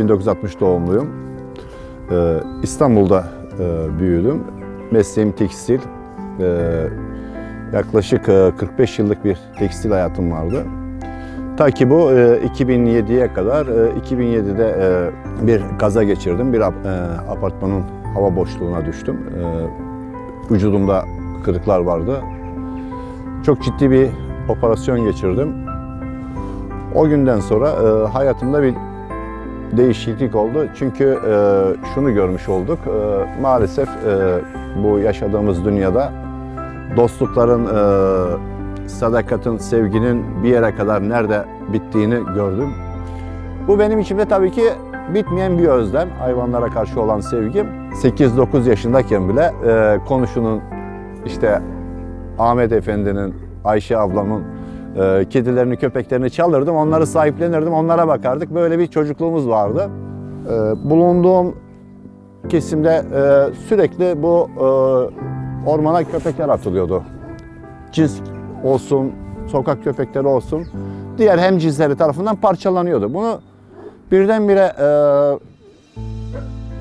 1960 doğumluyum. Ee, İstanbul'da e, büyüdüm. Mesleğim tekstil. Ee, yaklaşık e, 45 yıllık bir tekstil hayatım vardı. Ta ki bu e, 2007'ye kadar, e, 2007'de e, bir kaza geçirdim. Bir e, apartmanın hava boşluğuna düştüm. E, vücudumda kırıklar vardı. Çok ciddi bir operasyon geçirdim. O günden sonra e, hayatımda bir değişiklik oldu. Çünkü e, şunu görmüş olduk. E, maalesef e, bu yaşadığımız dünyada dostlukların, e, sadakatin, sevginin bir yere kadar nerede bittiğini gördüm. Bu benim içimde tabii ki bitmeyen bir özlem. Hayvanlara karşı olan sevgim. 8-9 yaşındayken bile e, konuşunun işte Ahmet Efendi'nin, Ayşe ablamın e, kedilerini, köpeklerini çalırdım. Onları sahiplenirdim, onlara bakardık. Böyle bir çocukluğumuz vardı. E, bulunduğum kesimde e, sürekli bu e, ormana köpekler atılıyordu. Cins olsun, sokak köpekleri olsun, diğer hem cinsleri tarafından parçalanıyordu. Bunu birdenbire e,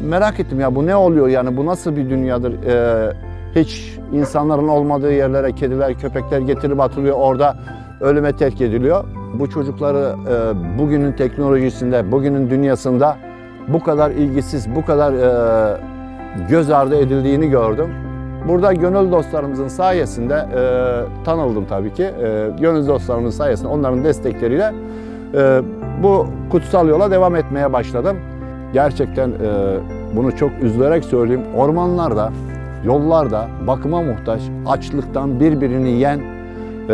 merak ettim ya bu ne oluyor yani bu nasıl bir dünyadır? E, hiç insanların olmadığı yerlere kediler, köpekler getirip atılıyor orada ölüme terk ediliyor. Bu çocukları e, bugünün teknolojisinde, bugünün dünyasında bu kadar ilgisiz, bu kadar e, göz ardı edildiğini gördüm. Burada gönül dostlarımızın sayesinde e, tanıldım tabii ki. E, gönül dostlarımızın sayesinde onların destekleriyle e, bu kutsal yola devam etmeye başladım. Gerçekten e, bunu çok üzülerek söyleyeyim. Ormanlarda, yollarda bakıma muhtaç, açlıktan birbirini yiyen e,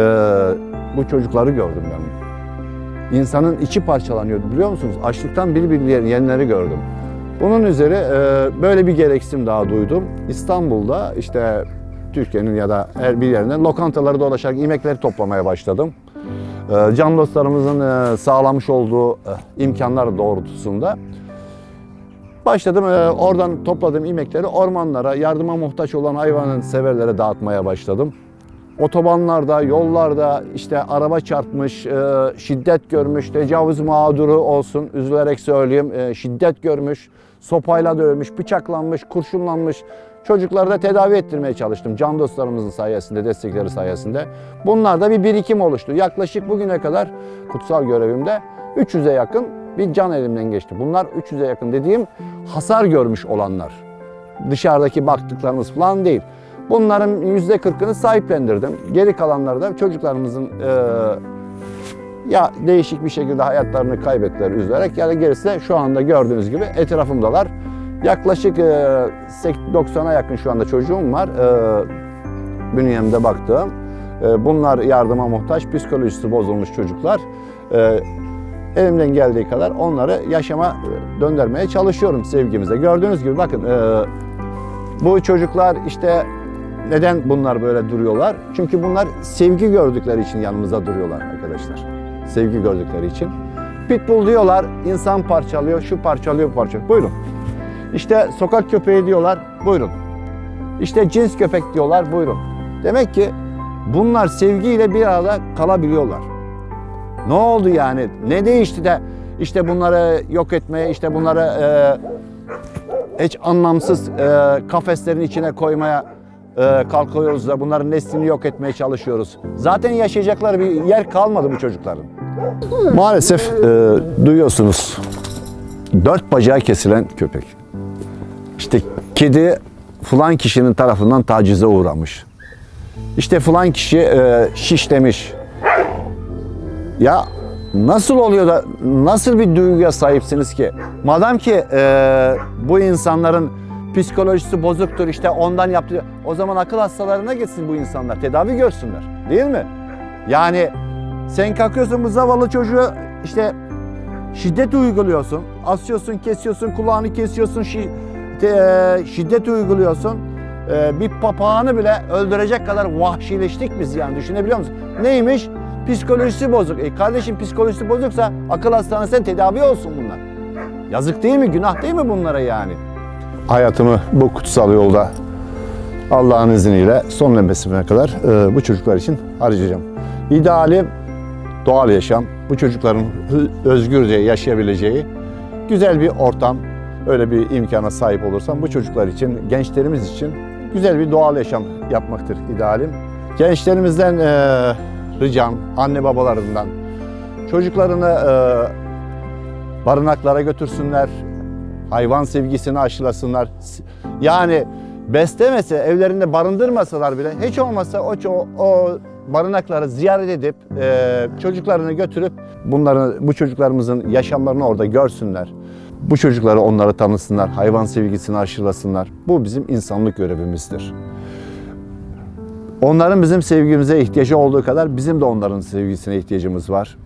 bu çocukları gördüm ben. İnsanın içi parçalanıyordu biliyor musunuz? Açlıktan birbirini yiyenleri gördüm. Bunun üzeri e, böyle bir gereksim daha duydum. İstanbul'da işte Türkiye'nin ya da her bir yerinde lokantaları dolaşarak yemekleri toplamaya başladım. E, can dostlarımızın e, sağlamış olduğu e, imkanlar doğrultusunda başladım. e, oradan topladığım imekleri ormanlara, yardıma muhtaç olan hayvanın severlere dağıtmaya başladım. Otobanlarda, yollarda işte araba çarpmış, e, şiddet görmüş, tecavüz mağduru olsun üzülerek söyleyeyim, e, şiddet görmüş, sopayla dövmüş, bıçaklanmış, kurşunlanmış çocukları da tedavi ettirmeye çalıştım. Can dostlarımızın sayesinde, destekleri sayesinde. Bunlar da bir birikim oluştu. Yaklaşık bugüne kadar kutsal görevimde 300'e yakın bir can elimden geçti. Bunlar 300'e yakın dediğim hasar görmüş olanlar. Dışarıdaki baktıklarımız falan değil. Bunların %40'ını sahiplendirdim. Geri kalanları da çocuklarımızın e, ya değişik bir şekilde hayatlarını kaybettiler üzülerek ya da gerisi şu anda gördüğünüz gibi etrafımdalar. Yaklaşık e, 90'a yakın şu anda çocuğum var. E, bünyemde baktığım. E, bunlar yardıma muhtaç, psikolojisi bozulmuş çocuklar. E, elimden geldiği kadar onları yaşama döndürmeye çalışıyorum sevgimize. Gördüğünüz gibi bakın e, bu çocuklar işte neden bunlar böyle duruyorlar? Çünkü bunlar sevgi gördükleri için yanımızda duruyorlar arkadaşlar. Sevgi gördükleri için. Pitbull diyorlar, insan parçalıyor, şu parçalıyor, bu parçalıyor. Buyurun. İşte sokak köpeği diyorlar, buyurun. İşte cins köpek diyorlar, buyurun. Demek ki bunlar sevgiyle bir arada kalabiliyorlar. Ne oldu yani? Ne değişti de işte bunları yok etmeye, işte bunları e, hiç anlamsız e, kafeslerin içine koymaya e, kalkıyoruz da bunların neslini yok etmeye çalışıyoruz. Zaten yaşayacakları bir yer kalmadı bu çocukların. Maalesef e, duyuyorsunuz. Dört bacağı kesilen köpek. İşte kedi falan kişinin tarafından tacize uğramış. İşte falan kişi e, şişlemiş. Ya nasıl oluyor da nasıl bir duyguya sahipsiniz ki? Madem ki e, bu insanların psikolojisi bozuktur işte ondan yaptı. O zaman akıl hastalarına gitsin bu insanlar. Tedavi görsünler. Değil mi? Yani sen kalkıyorsun bu zavallı çocuğu işte şiddet uyguluyorsun. Asıyorsun, kesiyorsun, kulağını kesiyorsun, şi, te- şiddet uyguluyorsun. Ee, bir papağanı bile öldürecek kadar vahşileştik biz yani düşünebiliyor musun? Neymiş? Psikolojisi bozuk. E kardeşim psikolojisi bozuksa akıl hastanesine tedavi olsun bunlar. Yazık değil mi? Günah değil mi bunlara yani? Hayatımı bu kutsal yolda Allah'ın izniyle son nefesime kadar e, bu çocuklar için harcayacağım. İdealim doğal yaşam. Bu çocukların özgürce yaşayabileceği güzel bir ortam, öyle bir imkana sahip olursam bu çocuklar için, gençlerimiz için güzel bir doğal yaşam yapmaktır idealim. Gençlerimizden eee ricam, anne babalarından çocuklarını eee, barınaklara götürsünler, hayvan sevgisini aşılasınlar. Yani beslemese, evlerinde barındırmasalar bile hiç olmazsa o, o, o barınakları ziyaret edip eee, çocuklarını götürüp bunların bu çocuklarımızın yaşamlarını orada görsünler. Bu çocukları onları tanısınlar, hayvan sevgisini aşılasınlar. Bu bizim insanlık görevimizdir. Onların bizim sevgimize ihtiyacı olduğu kadar bizim de onların sevgisine ihtiyacımız var.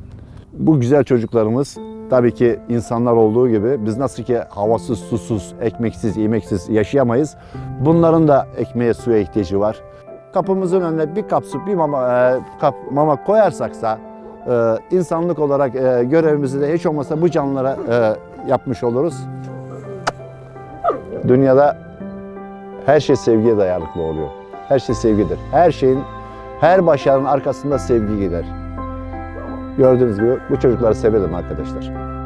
Bu güzel çocuklarımız tabii ki insanlar olduğu gibi biz nasıl ki havasız, susuz, ekmeksiz, yemeksiz yaşayamayız. Bunların da ekmeğe, suya ihtiyacı var. Kapımızın önüne bir kap su, bir mama, e, kap mama koyarsaksa e, insanlık olarak e, görevimizi de hiç olmasa bu canlılara e, yapmış oluruz. Dünyada her şey sevgiye dayanıklı oluyor. Her şey sevgidir. Her şeyin, her başarının arkasında sevgi gider. Gördüğünüz gibi bu çocukları sevelim arkadaşlar.